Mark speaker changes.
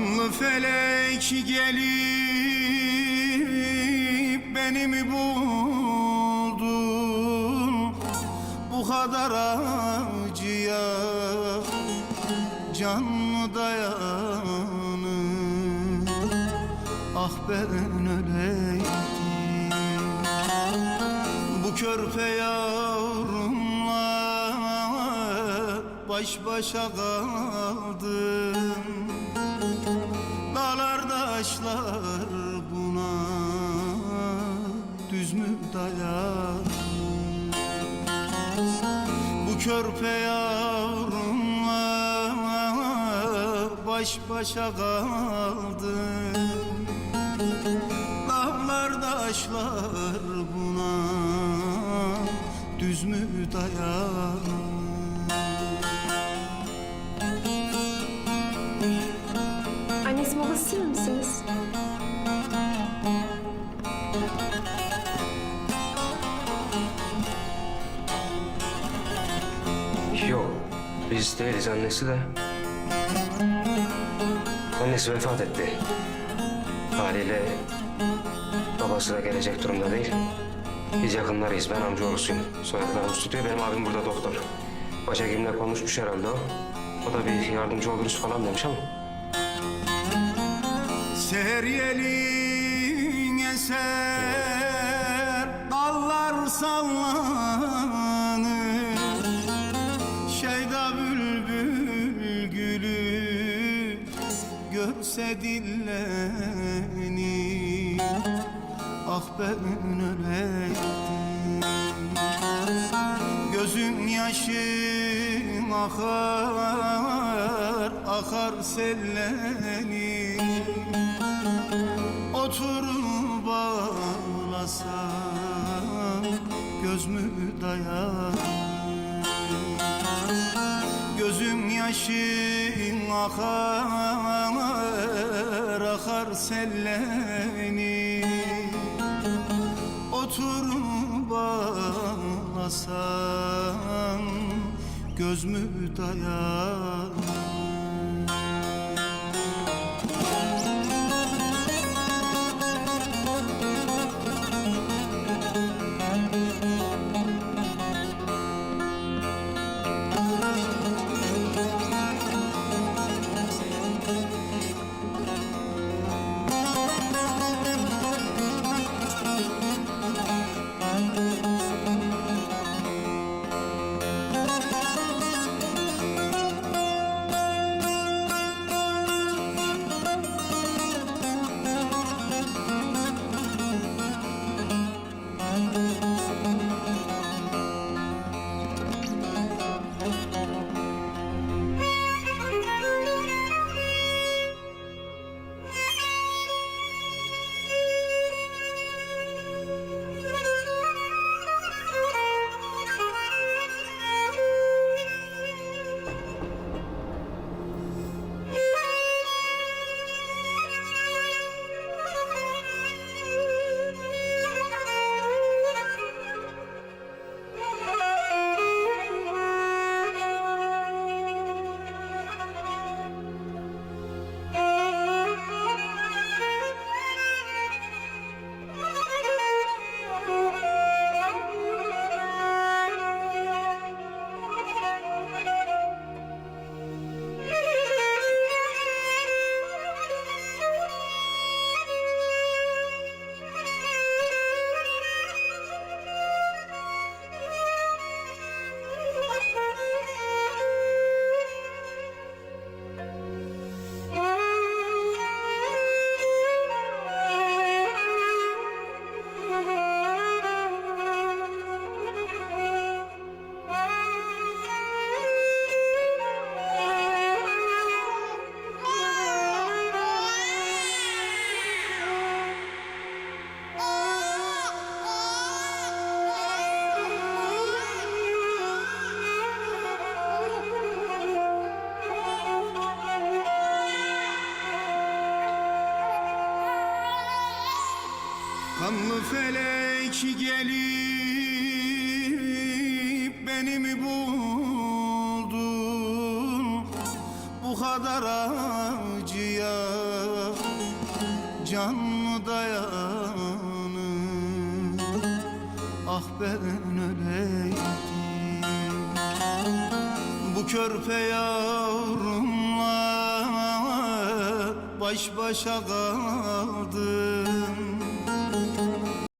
Speaker 1: Kanlı felek gelip beni mi buldu Bu kadar acıya can mı dayanır Ah ben öleydim. Bu körpe yavrumla baş başa kaldım taşlar buna düz mü dayar? Bu körpe yavrumla baş başa kaldım Dağlar taşlar buna düz mü dayar
Speaker 2: biz değiliz annesi de. Annesi vefat etti. Haliyle babası da gelecek durumda değil. Biz yakınlarıyız, ben amcaoğlusuyum. Soyadlarımız tutuyor, benim abim burada doktor. Başhekimle konuşmuş herhalde o. O da bir yardımcı oluruz falan demiş ama.
Speaker 1: Seher yelin eser Dallar sallanır Görse dillenir Ah ben öleydim Gözün yaşın akar Akar sellenir Oturup ağlasam Göz mü dayan Gözüm yaşın akar Akar sellenir Oturup ağlasam Göz mü dayan Aklı felek gelip beni mi buldun? Bu kadar acıya can mı dayanır Ah ben öleydim. Bu körpe yavrumla baş başa kaldım